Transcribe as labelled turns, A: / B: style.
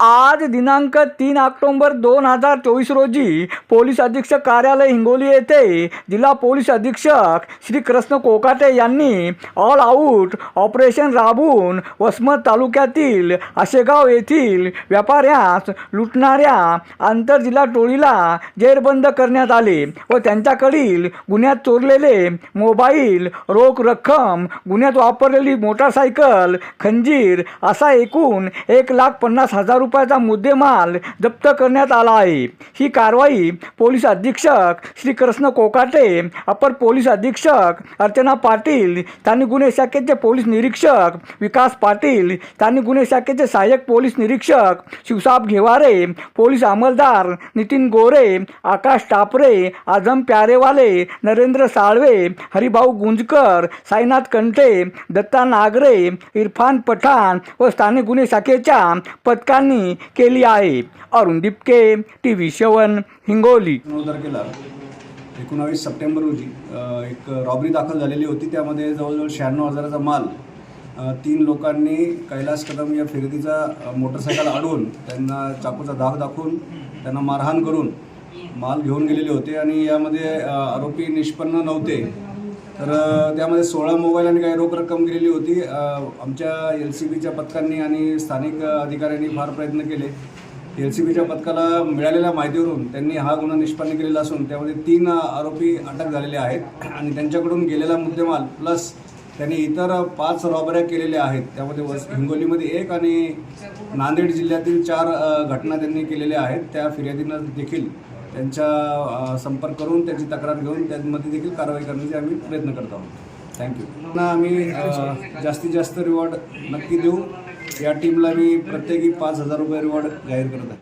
A: आज दिनांक तीन ऑक्टोंबर दोन हजार चोवीस रोजी पोलीस अधीक्षक कार्यालय हिंगोली येथे जिल्हा पोलीस अधीक्षक श्री कृष्ण कोकाटे यांनी ऑल आऊट ऑपरेशन राबवून वसमत तालुक्यातील आशेगाव येथील व्यापाऱ्यास लुटणाऱ्या आंतरजिल्हा टोळीला जेरबंद करण्यात आले व त्यांच्याकडील गुन्ह्यात चोरलेले मोबाईल रोख रक्कम गुन्ह्यात वापरलेली मोटारसायकल खंजीर असा एकूण एक लाख पन्नास हजार रुपयाचा मुद्देमाल जप्त करण्यात आला आहे. ही कारवाई पोलीस अधीक्षक श्री कृष्ण कोकाटे अपर पोलीस अधीक्षक अर्चना पाटील स्थानिक गुन्हे शाखेचे पोलीस निरीक्षक विकास पाटील स्थानिक गुन्हे शाखेचे सहाय्यक पोलीस निरीक्षक शिवसाब घेवारे पोलीस अंमलदार नितीन गोरे आकाश टापरे आझम प्यारेवाले नरेंद्र साळवे हरिभाऊ गुंजकर साईनाथ कंठे दत्ता नागरे इरफान पठाण व स्थानिक गुन्हे शाखेच्या पथकांनी केली आहे. Arun Dipke T V seven Hingoli.
B: नऊ एकोणावीस सप्टेंबर रोजी एक रॉबरी दाखल झालेली होती. त्यामध्ये जवळजवळ शहाण्णव हजाराचा माल तीन लोकांनी कैलास कदम या फिरतीचा मोटरसायकल अडवून त्यांना चाकूचा धाक दाखवून त्यांना मारहाण करून माल घेऊन गेलेले होते. आणि यामध्ये आरोपी निष्पन्न नव्हते. तर त्यामध्ये सोळा मोबाईल आणि काही रोख रक्कम गेलेली होती. आमच्या एल सी बीच्या पथकांनी आणि स्थानिक अधिकाऱ्यांनी फार प्रयत्न केले. एल सी बीच्या पथकाला मिळालेल्या माहितीवरून त्यांनी हा गुन्हा निष्पन्न केलेला असून त्यामध्ये तीन आरोपी अटक झालेले आहेत आणि त्यांच्याकडून गेलेला मुद्देमाल प्लस त्यांनी इतर पाच रॉबऱ्या केलेल्या आहेत. त्यामध्ये वस हिंगोलीमध्ये एक आणि नांदेड जिल्ह्यातील चार घटना त्यांनी केलेल्या आहेत. त्या फिर्यादीनं देखील त्यांच्या संपर्क करून त्यांची तक्रार घेऊन त्यामध्ये देखील कारवाई करण्याचे आम्ही प्रयत्न करत आहोत. थँक्यू ना आम्ही जास्तीत जास्त रिवॉर्ड नक्की देऊ. या टीमला मी प्रत्येकी पाच हजार रुपये रिवॉर्ड जाहीर करत आहे.